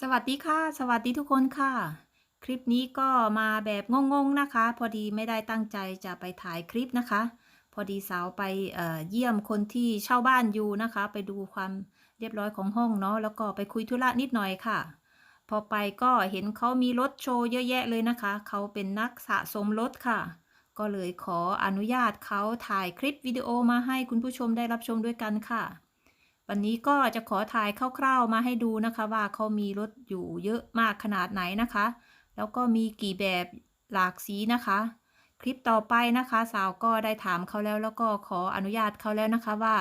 สวัสดีค่ะ สวัสดีทุกคนค่ะ คลิปนี้ก็มาแบบงงๆนะคะ พอดีไม่ได้ตั้งใจจะไปถ่ายคลิปนะคะ พอดีสาวไปเเยี่ยมคนที่เช่าบ้านอยู่นะคะ ไปดูความเรียบร้อยของห้องเนาะแล้วก็ไปคุยธุระนิดหน่อยค่ะ พอไปก็เห็นเขามีรถโชว์เยอะแยะเลยนะคะ เขาเป็นนักสะสมรถค่ะ ก็เลยขออนุญาตเขาถ่ายคลิปวิดีโอมาให้คุณผู้ชมได้รับชมด้วยกันค่ะ วันนี้ก็จะขอถ่ายคร่าวๆมาให้ดูนะคะว่าเขามีรถอยู่เยอะมากขนาดไหนนะคะ แล้วก็มีกี่แบบหลากสีนะคะ คลิปต่อไปนะคะ สาวก็ได้ถามเขาแล้วแล้วก็ขออนุญาตเขาแล้วนะคะว่า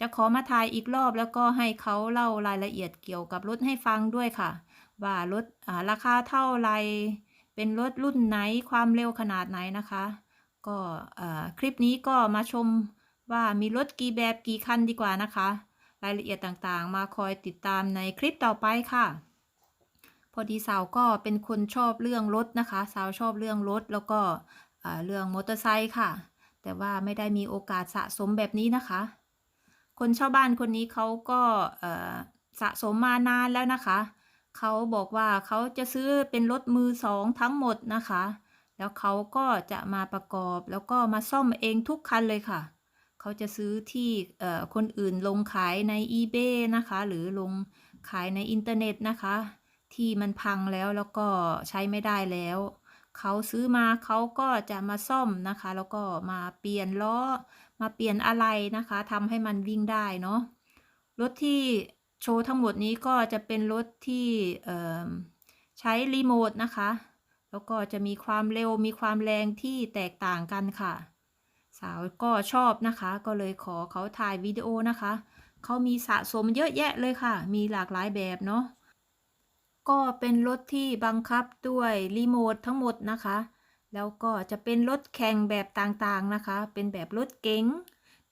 จะขอมาถ่ายอีกรอบแล้วก็ให้เขาเล่ารายละเอียดเกี่ยวกับรถให้ฟังด้วยค่ะ ว่ารถาราคาเท่าไหรเป็นรถรุ่นไหนความเร็วขนาดไหนนะคะ ก็คลิปนี้ก็มาชมว่ามีรถกี่แบบกี่คันดีกว่านะคะ รายละเอียดต่างๆ มาคอยติดตามในคลิปต่อไปค่ะ พอดีสาวก็เป็นคนชอบเรื่องรถนะคะ สาวชอบเรื่องรถแล้วก็เรื่องมอเตอร์ไซค์ค่ะ แต่ว่าไม่ได้มีโอกาสสะสมแบบนี้นะคะ คนเช่าบ้านคนนี้เขาก็สะสมมานานแล้วนะคะ เขาบอกว่าเขาจะซื้อเป็นรถมือสองทั้งหมดนะคะ แล้วเขาก็จะมาประกอบแล้วก็มาซ่อมเองทุกคันเลยค่ะ เขาจะซื้อที่คนอื่นลงขายใน eBay นะคะ หรือลงขายในอินเทอร์เน็ตนะคะ ที่มันพังแล้วแล้วก็ใช้ไม่ได้แล้ว เขาซื้อมาเขาก็จะมาซ่อมนะคะ แล้วก็มาเปลี่ยนล้อ มาเปลี่ยนอะไรนะคะทำให้มันวิ่งได้เนาะรถที่โชว์ทั้งหมดนี้ก็จะเป็นรถที่ใช้รีโมทนะคะ แล้วก็จะมีความเร็วมีความแรงที่แตกต่างกันค่ะ สาวก็ชอบนะคะ ก็เลยขอเขาถ่ายวิดีโอนะคะ เขามีสะสมเยอะแยะเลยค่ะ มีหลากหลายแบบเนาะ ก็เป็นรถที่บังคับด้วยรีโมททั้งหมดนะคะ แล้วก็จะเป็นรถแข่งแบบต่างๆนะคะ เป็นแบบรถเก๋ง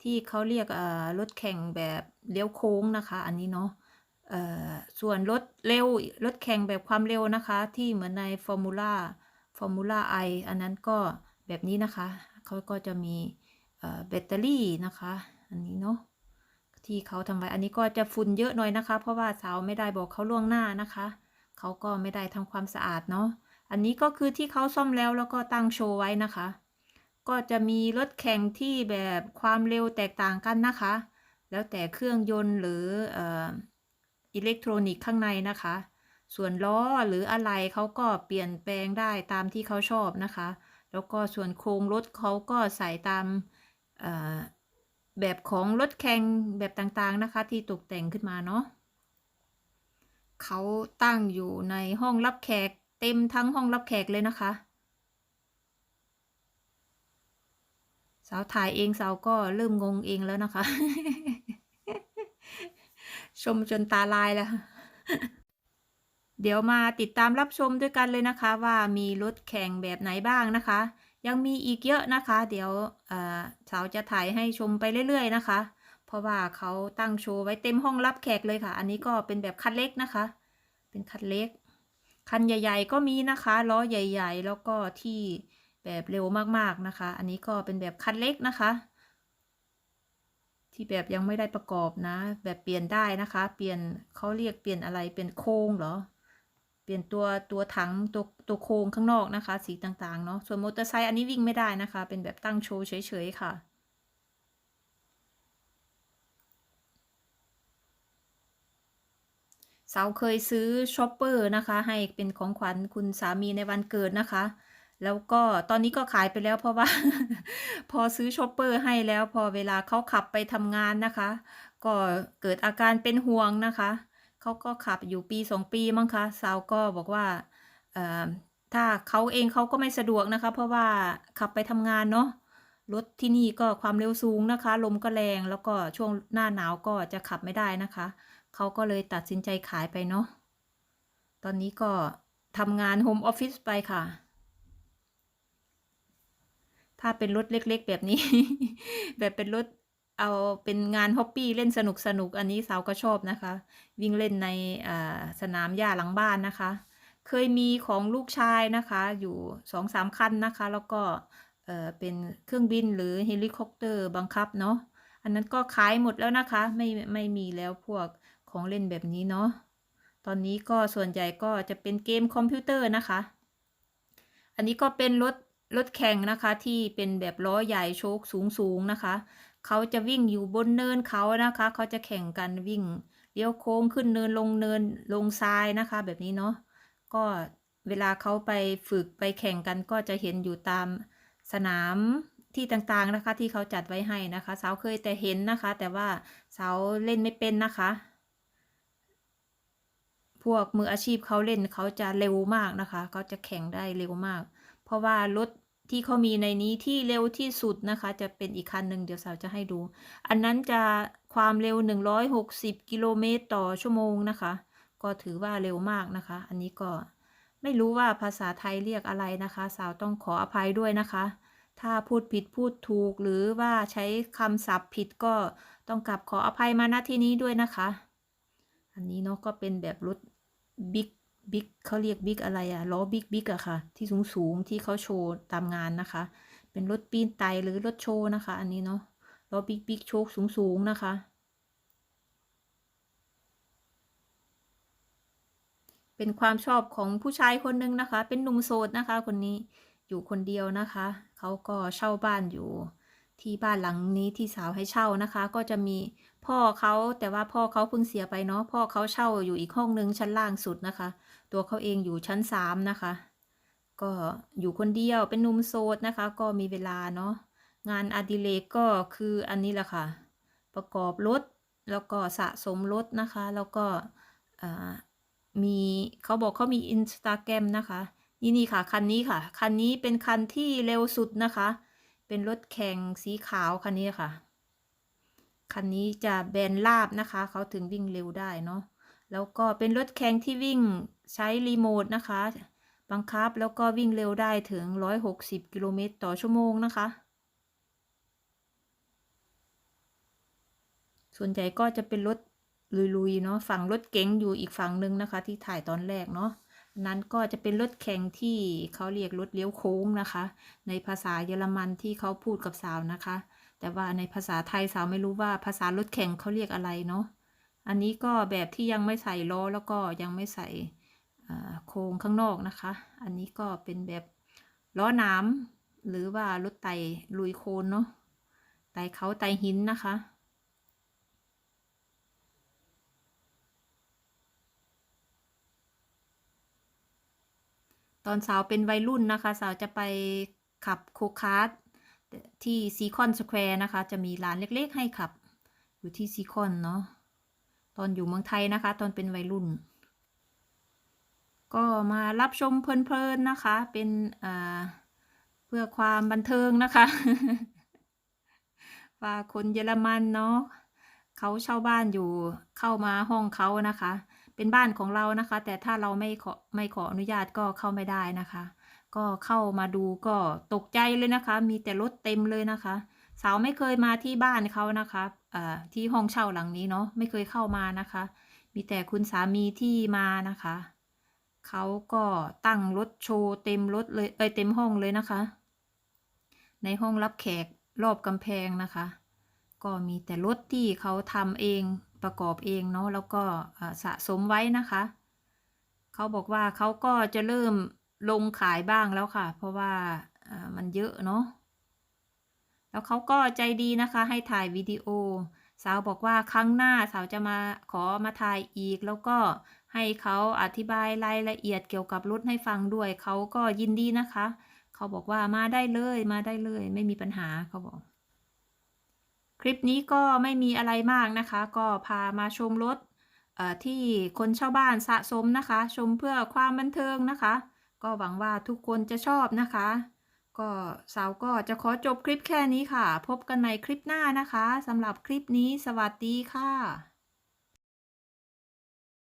ที่เขาเรียกเอ่อรถแข่งแบบเลี้ยวโค้งนะคะ อันนี้เนาะส่วนรถเร็วรถแข่งแบบความเร็วนะคะ ที่เหมือนในฟอร์มูล่าฟอร์มูล่าไออันนั้นก็แบบนี้นะคะ เขาก็จะมีแบตเตอรี่นะคะ อันนี้เนาะที่เขาทำไว้อันนี้ก็จะฝุ่นเยอะหน่อยนะคะ เพราะว่าสาวไม่ได้บอกเขาล่วงหน้านะคะ เขาก็ไม่ได้ทำความสะอาดเนาะอันนี้ก็คือที่เขาซ่อมแล้วแล้วก็ตั้งโชว์ไว้นะคะ ก็จะมีรถแข่งที่แบบความเร็วแตกต่างกันนะคะ แล้วแต่เครื่องยนต์หรืออ่ออิเล็กทรอนิกส์ข้างในนะคะ ส่วนล้อหรืออะไรเขาก็เปลี่ยนแปลงได้ตามที่เขาชอบนะคะ แล้วก็ส่วนโครงรถเขาก็ใส่ตามแบบของรถแข่งแบบต่างๆนะคะ ที่ตกแต่งขึ้นมาเนาะเขาตั้งอยู่ในห้องรับแขกเต็มทั้งห้องรับแขกเลยนะคะ สาวถ่ายเองสาวก็เริ่มงงเองแล้วนะคะ ชมจนตาลายแล้ว เดี๋ยวมาติดตามรับชมด้วยกันเลยนะคะ ว่ามีรถแข่งแบบไหนบ้างนะคะ ยังมีอีกเยอะนะคะ เดี๋ยวสาวจะถ่ายให้ชมไปเรื่อย ๆ นะคะ เพราะว่าเขาตั้งโชว์ไว้เต็มห้องรับแขกเลยค่ะ อันนี้ก็เป็นแบบคันเล็กนะคะ เป็นคันเล็ก คันใหญ่ ๆ ก็มีนะคะล้อใหญ่ ๆ แล้วก็ที่แบบเร็วมากๆนะคะ อันนี้ก็เป็นแบบคันเล็กนะคะที่แบบยังไม่ได้ประกอบนะ แบบเปลี่ยนได้นะคะ เปลี่ยนเขาเรียกเปลี่ยนอะไรเป็นโครงเหรอ เปลี่ยนตัวตัวถังตัวตัวโครงข้างนอกนะคะ สีต่างๆเนาะส่วนมอเตอร์ไซค์อันนี้วิ่งไม่ได้นะคะ เป็นแบบตั้งโชว์เฉยๆค่ะสาวเคยซื้อช็อปเปอร์นะคะ ให้เป็นของขวัญคุณสามีในวันเกิดนะคะแล้วก็ตอนนี้ก็ขายไปแล้วเพราะว่า พอซื้อช็อปเปอร์ให้แล้วพอเวลาเขาขับไปทำงานนะคะ ก็เกิดอาการเป็นห่วงนะคะ เขาก็ขับอยู่ปีสองปีมั้งคะสาวก็บอกว่าถ้าเขาเองเขาก็ไม่สะดวกนะคะ เพราะว่าขับไปทำงานเนาะรถที่นี่ก็ความเร็วสูงนะคะ ลมก็แรงแล้วก็ช่วงหน้าหนาวก็จะขับไม่ได้นะคะ เขาก็เลยตัดสินใจขายไปเนาะตอนนี้ก็ทำงานโฮมออฟฟิศไปค่ะ ถ้าเป็นรถเล็กๆแบบนี้ แบบเป็นรถ เอาเป็นงานฮอปปี้เล่นสนุกสนุกอันนี้สาวก็ชอบนะคะ วิ่งเล่นในสนามหญ้าหลังบ้านนะคะ เคยมีของลูกชายนะคะ อยู่สองสามคันนะคะ แล้วก็เออเป็นเครื่องบินหรือเฮลิคอปเตอร์บังคับเนาะอันนั้นก็ขายหมดแล้วนะคะ ไม่ไม่มีแล้วพวกของเล่นแบบนี้เนาะตอนนี้ก็ส่วนใหญ่ก็จะเป็นเกมคอมพิวเตอร์นะคะ อันนี้ก็เป็นรถรถแข่งนะคะที่เป็นแบบล้อใหญ่โชคสูงสูงๆนะคะ เขาจะวิ่งอยู่บนเนินเขานะคะ เขาจะแข่งกันวิ่งเลี้ยวโค้งขึ้นเนินลงเนินลงทรายนะคะ แบบนี้เนาะก็เวลาเขาไปฝึกไปแข่งกันก็จะเห็นอยู่ตามสนามที่ต่างๆนะคะ ที่เขาจัดไว้ให้นะคะ สาวเคยแต่เห็นนะคะ แต่ว่าสาวเล่นไม่เป็นนะคะ พวกมืออาชีพเขาเล่นเขาจะเร็วมากนะคะ เขาจะแข่งได้เร็วมาก เพราะว่ารถ ที่เขามีในนี้ที่เร็วที่สุดนะคะ จะเป็นอีกคันหนึ่งเดี๋ยวสาวจะให้ดู อันนั้นจะความเร็ว 160 กิโลเมตรต่อชั่วโมงนะคะ ก็ถือว่าเร็วมากนะคะ อันนี้ก็ไม่รู้ว่าภาษาไทยเรียกอะไรนะคะ สาวต้องขออภัยด้วยนะคะ ถ้าพูดผิดพูดถูกหรือว่าใช้คำศัพท์ผิดก็ต้องกลับขออภัยมาณที่นี้ด้วยนะคะ อันนี้เนาะก็เป็นแบบรถบิ๊ก บิ๊กเขาเรียกบิ๊กอะไรอะล้อบิ๊กบิ๊กอะค่ะ ที่สูงสูงที่เขาโชว์ตามงานนะคะ เป็นรถปีนไตหรือรถโชว์นะคะ อันนี้เนาะล้อบิ๊กบิ๊กโชคสูงสูงนะคะ เป็นความชอบของผู้ชายคนหนึ่งนะคะ เป็นหนุ่มโสดนะคะ คนนี้อยู่คนเดียวนะคะ เขาก็เช่าบ้านอยู่ ที่บ้านหลังนี้ที่สาวให้เช่านะคะ ก็จะมีพ่อเขาแต่ว่าพ่อเขาเพิ่งเสียไปเนาะพ่อเขาเช่าอยู่อีกห้องนึงชั้นล่างสุดนะคะ ตัวเขาเองอยู่ชั้นสามนะคะ ก็อยู่คนเดียวเป็นนุ่มโสดนะคะ ก็มีเวลาเนาะงานอดิเรกก็คืออันนี้แหละค่ะ ประกอบรถแล้วก็สะสมรถนะคะ แล้วก็มีเขาบอกเขามีอินสตาแกรมนะคะ นี่นี่ค่ะ คันนี้ค่ะ คันนี้เป็นคันที่เร็วสุดนะคะ เป็นรถแข่งสีขาวคันนี้ค่ะ คันนี้จะแบนราบนะคะ เขาถึงวิ่งเร็วได้เนาะ แล้วก็เป็นรถแข่งที่วิ่งใช้รีโมทนะคะ บังคับแล้วก็วิ่งเร็วได้ถึง 160 กิโลเมตรต่อชั่วโมงนะคะ ส่วนใหญ่ก็จะเป็นรถลุยๆเนาะ ฝั่งรถเก๋งอยู่อีกฝั่งหนึ่งนะคะ ที่ถ่ายตอนแรกเนาะ นั้นก็จะเป็นรถแข่งที่เขาเรียกรถเลี้ยวโค้งนะคะ ในภาษาเยอรมันที่เขาพูดกับสาวนะคะ แต่ว่าในภาษาไทยสาวไม่รู้ว่าภาษารถแข่งเขาเรียกอะไรเนาะอันนี้ก็แบบที่ยังไม่ใส่ล้อแล้วก็ยังไม่ใส่โครงข้างนอกนะคะ อันนี้ก็เป็นแบบล้อน้ำหรือว่ารถไต่ลุยโคลนเนาะไต่เขาไต่หินนะคะ ตอนสาวเป็นวัยรุ่นนะคะ สาวจะไปขับโคคาร์ทที่ซีคอนสแควร์นะคะ จะมีร้านเล็กๆให้ขับ อยู่ที่ซีคอนเนาะตอนอยู่เมืองไทยนะคะ ตอนเป็นวัยรุ่น ก็มารับชมเพลินๆนะคะ เป็นเพื่อความบันเทิงนะคะว่าคนเยอรมันเนาะเขาเช่าบ้านอยู่เข้ามาห้องเขานะคะ เป็นบ้านของเรานะคะ แต่ถ้าเราไม่ขอไม่ขออนุญาตก็เข้าไม่ได้นะคะ ก็เข้ามาดูก็ตกใจเลยนะคะ มีแต่รถเต็มเลยนะคะ สาวไม่เคยมาที่บ้านเขานะคะอ่าที่ห้องเช่าหลังนี้เนาะไม่เคยเข้ามานะคะ มีแต่คุณสามีที่มานะคะเขาก็ตั้งรถโชว์เต็มรถเลยเอ้ยเต็มห้องเลยนะคะ ในห้องรับแขกรอบกำแพงนะคะ ก็มีแต่รถที่เขาทำเอง ประกอบเองเนาะแล้วก็สะสมไว้นะคะ เขาบอกว่าเขาก็จะเริ่มลงขายบ้างแล้วค่ะ เพราะว่ามันเยอะเนาะแล้วเขาก็ใจดีนะคะ ให้ถ่ายวิดีโอ สาวบอกว่าครั้งหน้าสาวจะมาขอมาถ่ายอีก แล้วก็ให้เขาอธิบายรายละเอียดเกี่ยวกับรถให้ฟังด้วยเขาก็ยินดีนะคะ เขาบอกว่ามาได้เลยมาได้เลย ไม่มีปัญหาเขาบอก ลิปนี้ก็ไม่มีอะไรมากนะคะ ก็พามาชมรถที่คนเช่าบ้านสะสมนะคะ ชมเพื่อความบันเทิงนะคะ ก็หวังว่าทุกคนจะชอบนะคะ ก็สาวก็จะขอจบคลิปแค่นี้ค่ะ พบกันใหม่คลิปหน้านะคะสำหรับคลิปนี้สวัสดีค่ะ